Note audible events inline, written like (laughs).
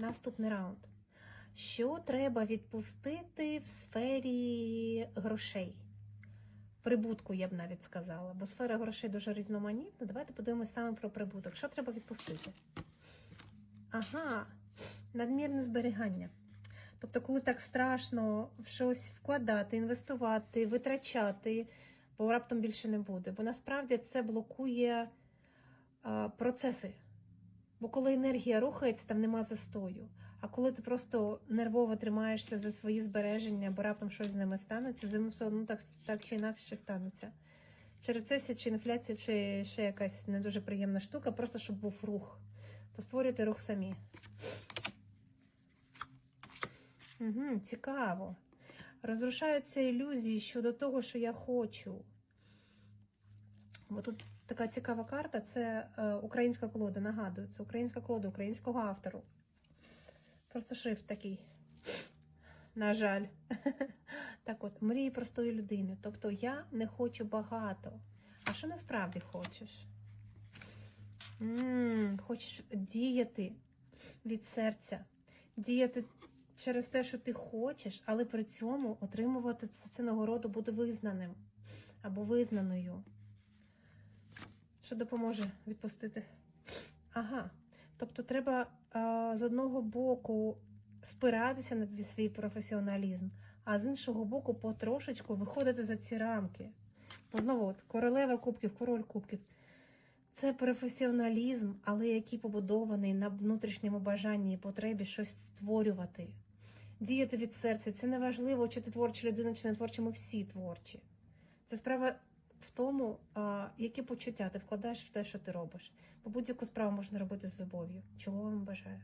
Наступний раунд. Що треба відпустити в сфері грошей? Прибутку, я б навіть сказала, бо сфера грошей дуже різноманітна. Давайте подивимось саме про прибуток. Що треба відпустити? Ага, надмірне зберігання. Тобто, коли так страшно в щось вкладати, інвестувати, витрачати, бо раптом більше не буде. Бо насправді це блокує а, процеси. Бо коли енергія рухається, там нема застою. А коли ти просто нервово тримаєшся за свої збереження, бо раптом щось з ними станеться, з ними все одно так, так чи інакше станеться. Чи рецесія, чи інфляція, чи ще якась не дуже приємна штука, просто щоб був рух. То створюйте рух самі. Угу, цікаво. Розрушаються ілюзії щодо того, що я хочу. Бо тут така цікава карта це е, українська колода, нагадую, це українська колода українського автору. Просто шрифт такий. На жаль. (laughs) Так от, мрії простої людини. Тобто я не хочу багато. А що насправді хочеш? м хочеш діяти від серця, діяти через те, що ти хочеш, але при цьому отримувати це нагороду буде визнаним або визнаною. Що допоможе відпустити? Ага. Тобто треба а, з одного боку спиратися на свій професіоналізм, а з іншого боку, потрошечку виходити за ці рамки. Бо знову, от, королева кубків, король кубків. Це професіоналізм, але який побудований на внутрішньому бажанні і потребі щось створювати. Діяти від серця. Це не важливо, чи ти творча людина, чи не творча, ми всі творчі. Це справа в тому, які почуття ти вкладаєш в те, що ти робиш. Бо будь-яку справу можна робити з любов'ю. Чого вам бажаю?